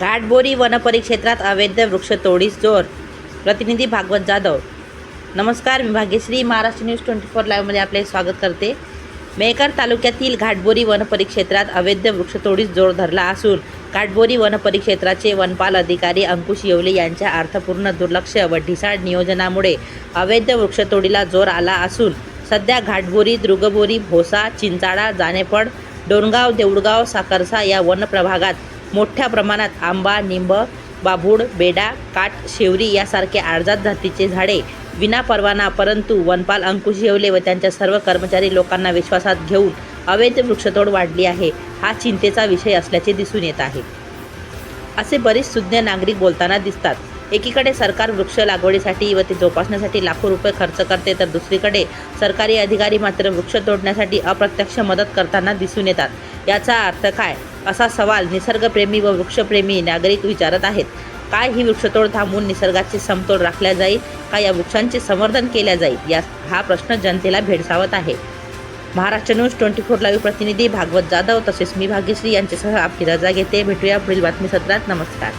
घाटबोरी वनपरिक्षेत्रात अवैध वृक्षतोडीस जोर. प्रतिनिधी भागवत जाधव. नमस्कार मी Bhagyashree. Maharashtra news twenty four लाईव्हमध्ये आपले स्वागत करते. मेहकर तालुक्यातील घाटबोरी वनपरिक्षेत्रात अवैध वृक्षतोडीस जोर धरला असून घाटबोरी वनपरिक्षेत्राचे वनपाल अधिकारी अंकुश येवले यांच्या अर्थपूर्ण दुर्लक्ष व ढिसाळ नियोजनामुळे अवैध वृक्षतोडीला जोर आला असून सध्या घाटबोरी दृगबोरी भोसा चिंचाळा जानेफळ डोणगाव देऊळगाव साकरसा या वनप्रभागात मोठ्या प्रमाणात आंबा निंब बाभूड बेडा काट शेवरी यासारखे आडजात जातीचे झाडे विना परवाना परंतु वनपाल अंकुश येवले व त्यांच्या सर्व कर्मचारी लोकांना विश्वासात घेऊन अवैध वृक्षतोड वाढली आहे हा चिंतेचा विषय असल्याचे दिसून येत आहे. असे बरेच सुज्ञ नागरिक बोलताना दिसतात. एकीकडे सरकार वृक्ष लागवडीसाठी व ते जोपासण्यासाठी लाखो रुपये खर्च करते तर दुसरीकडे सरकारी अधिकारी मात्र वृक्ष तोडण्यासाठी अप्रत्यक्ष मदत करताना दिसून येतात. याचा अर्थ काय? असा सवाल निसर्गप्रेमी व वृक्षप्रेमी नागरिक विचारत आहेत. काय ही वृक्षतोड थांबून निसर्गाची समतोल राखल्या जाईल? का या वृक्षांचे संवर्धन केल्या जाईल? या हा प्रश्न जनतेला भेडसावत आहे. Maharashtra news twenty four live प्रतिनिधी भागवत जाधव तसेच मी भाग्यश्री यांच्यासह आपली रजा घेते. भेटूया पुढील बातमीसत्रात नमस्कार.